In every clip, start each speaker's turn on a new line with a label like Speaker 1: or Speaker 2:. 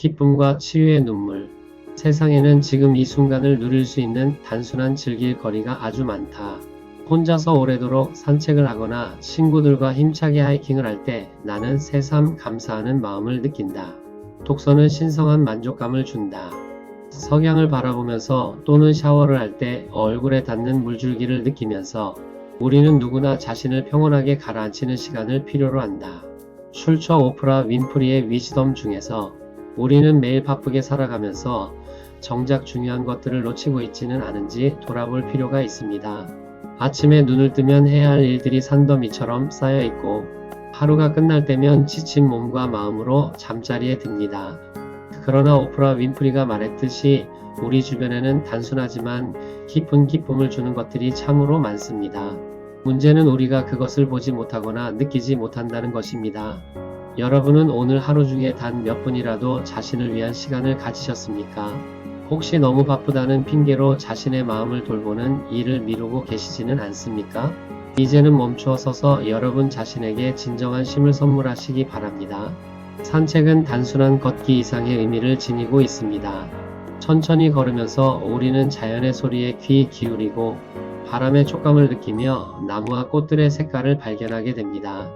Speaker 1: 기쁨과 치유의 눈물. 세상에는 지금 이 순간을 누릴 수 있는 단순한 즐길 거리가 아주 많다. 혼자서 오래도록 산책을 하거나 친구들과 힘차게 하이킹을 할 때 나는 새삼 감사하는 마음을 느낀다. 독서는 신성한 만족감을 준다. 석양을 바라보면서 또는 샤워를 할 때 얼굴에 닿는 물줄기를 느끼면서 우리는 누구나 자신을 평온하게 가라앉히는 시간을 필요로 한다. 출처 오프라 윈프리의 위즈덤 중에서 우리는 매일 바쁘게 살아가면서 정작 중요한 것들을 놓치고 있지는 않은지 돌아볼 필요가 있습니다. 아침에 눈을 뜨면 해야 할 일들이 산더미처럼 쌓여 있고 하루가 끝날 때면 지친 몸과 마음으로 잠자리에 듭니다. 그러나 오프라 윈프리가 말했듯이 우리 주변에는 단순하지만 깊은 기쁨을 주는 것들이 참으로 많습니다. 문제는 우리가 그것을 보지 못하거나 느끼지 못한다는 것입니다. 여러분은 오늘 하루 중에 단 몇 분이라도 자신을 위한 시간을 가지셨습니까? 혹시 너무 바쁘다는 핑계로 자신의 마음을 돌보는 일을 미루고 계시지는 않습니까? 이제는 멈추어 서서 여러분 자신에게 진정한 쉼을 선물하시기 바랍니다. 산책은 단순한 걷기 이상의 의미를 지니고 있습니다. 천천히 걸으면서 우리는 자연의 소리에 귀 기울이고 바람의 촉감을 느끼며 나무와 꽃들의 색깔을 발견하게 됩니다.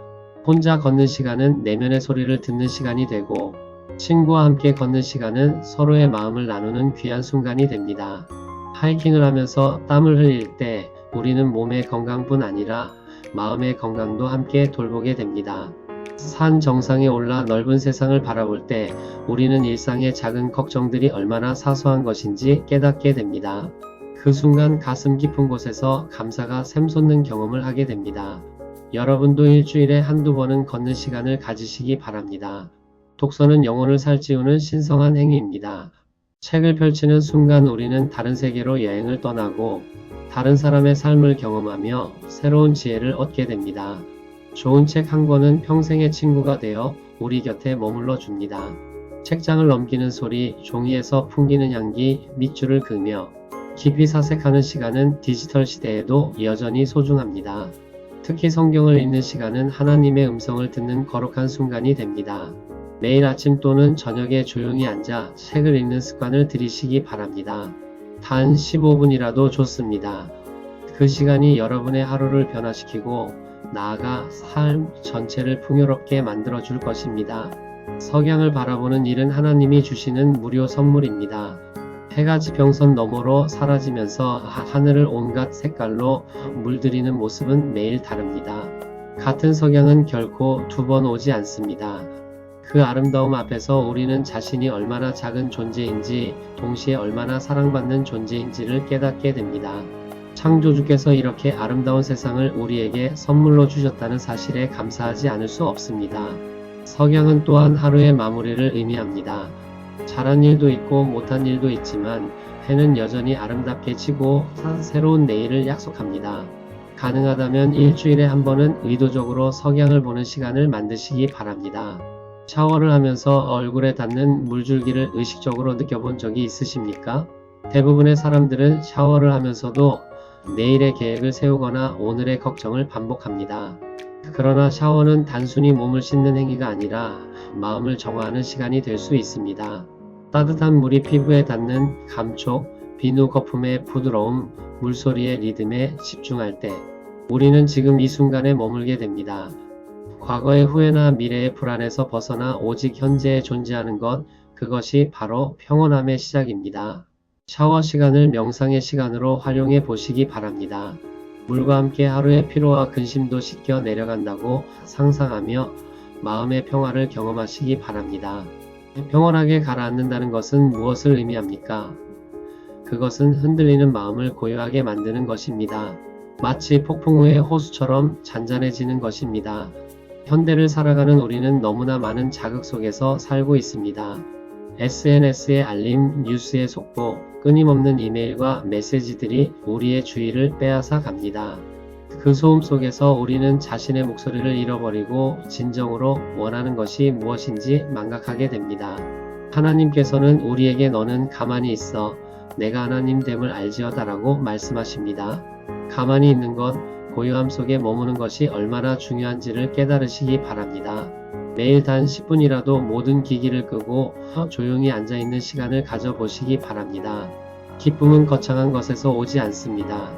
Speaker 1: 혼자 걷는 시간은 내면의 소리를 듣는 시간이 되고 친구와 함께 걷는 시간은 서로의 마음을 나누는 귀한 순간이 됩니다. 하이킹을 하면서 땀을 흘릴 때 우리는 몸의 건강뿐 아니라 마음의 건강도 함께 돌보게 됩니다. 산 정상에 올라 넓은 세상을 바라볼 때 우리는 일상의 작은 걱정들이 얼마나 사소한 것인지 깨닫게 됩니다. 그 순간 가슴 깊은 곳에서 감사가 샘솟는 경험을 하게 됩니다. 여러분도 일주일에 한두 번은 걷는 시간을 가지시기 바랍니다. 독서는 영혼을 살찌우는 신성한 행위입니다. 책을 펼치는 순간 우리는 다른 세계로 여행을 떠나고 다른 사람의 삶을 경험하며 새로운 지혜를 얻게 됩니다. 좋은 책 한 권은 평생의 친구가 되어 우리 곁에 머물러 줍니다. 책장을 넘기는 소리, 종이에서 풍기는 향기, 밑줄을 그으며 깊이 사색하는 시간은 디지털 시대에도 여전히 소중합니다. 특히 성경을 읽는 시간은 하나님의 음성을 듣는 거룩한 순간이 됩니다. 매일 아침 또는 저녁에 조용히 앉아 책을 읽는 습관을 들이시기 바랍니다. 단 15분이라도 좋습니다. 그 시간이 여러분의 하루를 변화시키고 나아가 삶 전체를 풍요롭게 만들어 줄 것입니다. 석양을 바라보는 일은 하나님이 주시는 무료 선물입니다. 해가 지평선 너머로 사라지면서 하- 하늘을 온갖 색깔로 물들이는 모습은 매일 다릅니다. 같은 석양은 결코 두 번 오지 않습니다. 그 아름다움 앞에서 우리는 자신이 얼마나 작은 존재인지 동시에 얼마나 사랑받는 존재인지를 깨닫게 됩니다. 창조주께서 이렇게 아름다운 세상을 우리에게 선물로 주셨다는 사실에 감사하지 않을 수 없습니다. 석양은 또한 하루의 마무리를 의미합니다. 잘한 일도 있고 못한 일도 있지만 해는 여전히 아름답게 사- 새로운 내일을 약속합니다. 가능하다면 일주일에 한 번은 의도적으로 석양을 보는 시간을 만드시기 바랍니다. 샤워를 하면서 얼굴에 닿는 물줄기를 의식적으로 느껴본 적이 있으십니까? 대부분의 사람들은 샤워를 하면서도 내일의 계획을 세우거나 오늘의 걱정을 반복합니다. 그러나 샤워는 단순히 몸을 씻는 행위가 아니라 마음을 정화하는 시간이 될 수 있습니다. 따뜻한 물이 피부에 닿는 감촉, 비누 거품의 부드러움, 물소리의 리듬에 집중할 때 우리는 지금 이 순간에 머물게 됩니다. 과거의 후회나 미래의 불안에서 벗어나 오직 현재에 존재하는 것, 그것이 바로 평온함의 시작입니다. 샤워 시간을 명상의 시간으로 활용해 보시기 바랍니다. 물과 함께 하루의 피로와 근심도 씻겨 내려간다고 상상하며 마음의 평화를 경험하시기 바랍니다. 평온하게 가라앉는다는 것은 무엇을 의미합니까? 그것은 흔들리는 마음을 고요하게 만드는 것입니다. 마치 폭풍 후의 호수처럼 잔잔해지는 것입니다. 현대를 살아가는 우리는 너무나 많은 자극 속에서 살고 있습니다. SNS의 알림, 뉴스의 속보, 끊임없는 이메일과 메시지들이 우리의 주의를 빼앗아 갑니다. 그 소음 속에서 우리는 자신의 목소리를 잃어버리고 진정으로 원하는 것이 무엇인지 망각하게 됩니다. 하나님께서는 우리에게 너는 가만히 있어 내가 하나님됨을 알지어다라고 말씀하십니다. 가만히 있는 것, 고요함 속에 머무는 것이 얼마나 중요한지를 깨달으시기 바랍니다. 매일 단 10분이라도 모든 기기를 끄고 조용히 앉아있는 시간을 가져보시기 바랍니다. 기쁨은 거창한 것에서 오지 않습니다.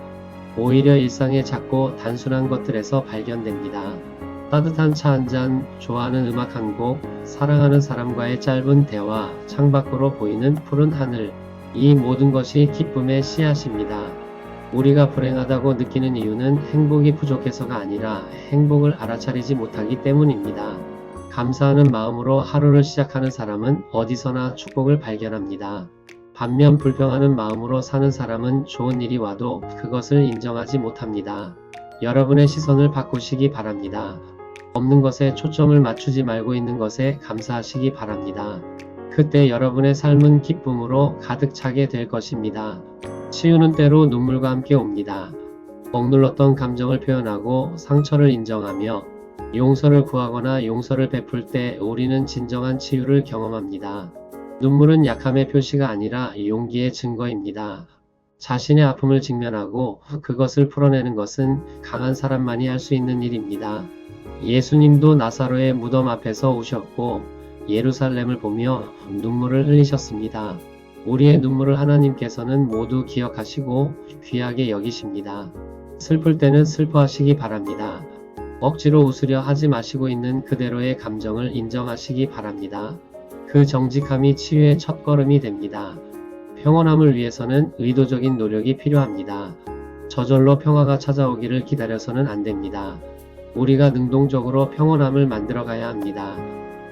Speaker 1: 오히려 일상의 작고 단순한 것들에서 발견됩니다. 따뜻한 차 한 잔, 좋아하는 음악 한 곡, 사랑하는 사람과의 짧은 대화, 창밖으로 보이는 푸른 하늘, 이 모든 것이 기쁨의 씨앗입니다. 우리가 불행하다고 느끼는 이유는 행복이 부족해서가 아니라 행복을 알아차리지 못하기 때문입니다. 감사하는 마음으로 하루를 시작하는 사람은 어디서나 축복을 발견합니다. 반면 불평하는 마음으로 사는 사람은 좋은 일이 와도 그것을 인정하지 못합니다. 여러분의 시선을 바꾸시기 바랍니다. 없는 것에 초점을 맞추지 말고 있는 것에 감사하시기 바랍니다. 그때 여러분의 삶은 기쁨으로 가득 차게 될 것입니다. 치유는 때로 눈물과 함께 옵니다. 억눌렀던 감정을 표현하고 상처를 인정하며 용서를 구하거나 용서를 베풀 때 우리는 진정한 치유를 경험합니다. 눈물은 약함의 표시가 아니라 용기의 증거입니다. 자신의 아픔을 직면하고 그것을 풀어내는 것은 강한 사람만이 할 수 있는 일입니다. 예수님도 나사로의 무덤 앞에서 우셨고 예루살렘을 보며 눈물을 흘리셨습니다. 우리의 눈물을 하나님께서는 모두 기억하시고 귀하게 여기십니다. 슬플 때는 슬퍼하시기 바랍니다. 억지로 웃으려 하지 마시고 있는 그대로의 감정을 인정하시기 바랍니다. 그 정직함이 치유의 첫걸음이 됩니다. 평온함을 위해서는 의도적인 노력이 필요합니다. 저절로 평화가 찾아오기를 기다려서는 안 됩니다. 우리가 능동적으로 평온함을 만들어 가야 합니다.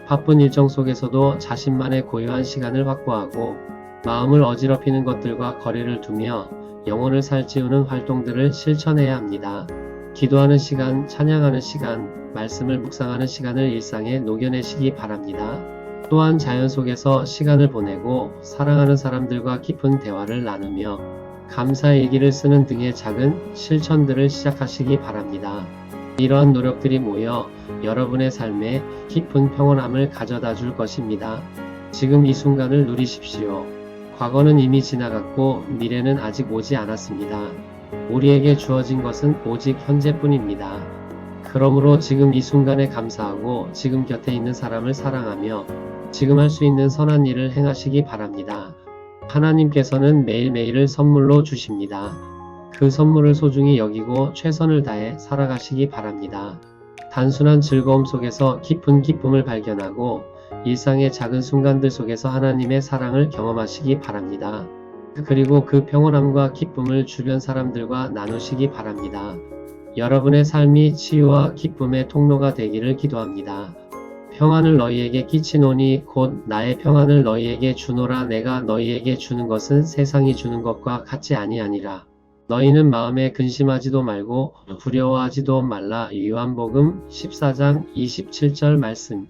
Speaker 1: 바쁜 일정 속에서도 자신만의 고요한 시간을 확보하고 마음을 어지럽히는 것들과 거리를 두며 영혼을 살찌우는 활동들을 실천해야 합니다. 기도하는 시간, 찬양하는 시간, 말씀을 묵상하는 시간을 일상에 녹여내시기 바랍니다. 또한 자연 속에서 시간을 보내고 사랑하는 사람들과 깊은 대화를 나누며 감사의 일기를 쓰는 등의 작은 실천들을 시작하시기 바랍니다. 이러한 노력들이 모여 여러분의 삶에 깊은 평온함을 가져다 줄 것입니다. 지금 이 순간을 누리십시오. 과거는 이미 지나갔고 미래는 아직 오지 않았습니다. 우리에게 주어진 것은 오직 현재뿐입니다. 그러므로 지금 이 순간에 감사하고 지금 곁에 있는 사람을 사랑하며 지금 할 수 있는 선한 일을 행하시기 바랍니다. 하나님께서는 매일매일을 선물로 주십니다. 그 선물을 소중히 여기고 최선을 다해 살아가시기 바랍니다. 단순한 즐거움 속에서 깊은 기쁨을 발견하고 일상의 작은 순간들 속에서 하나님의 사랑을 경험하시기 바랍니다. 그리고 그 평온함과 기쁨을 주변 사람들과 나누시기 바랍니다. 여러분의 삶이 치유와 기쁨의 통로가 되기를 기도합니다. 평안을 너희에게 끼치노니 곧 나의 평안을 너희에게 주노라 내가 너희에게 주는 것은 세상이 주는 것과 같지 아니하니라. 너희는 마음에 근심하지도 말고 두려워하지도 말라. 요한복음 14장 27절 말씀.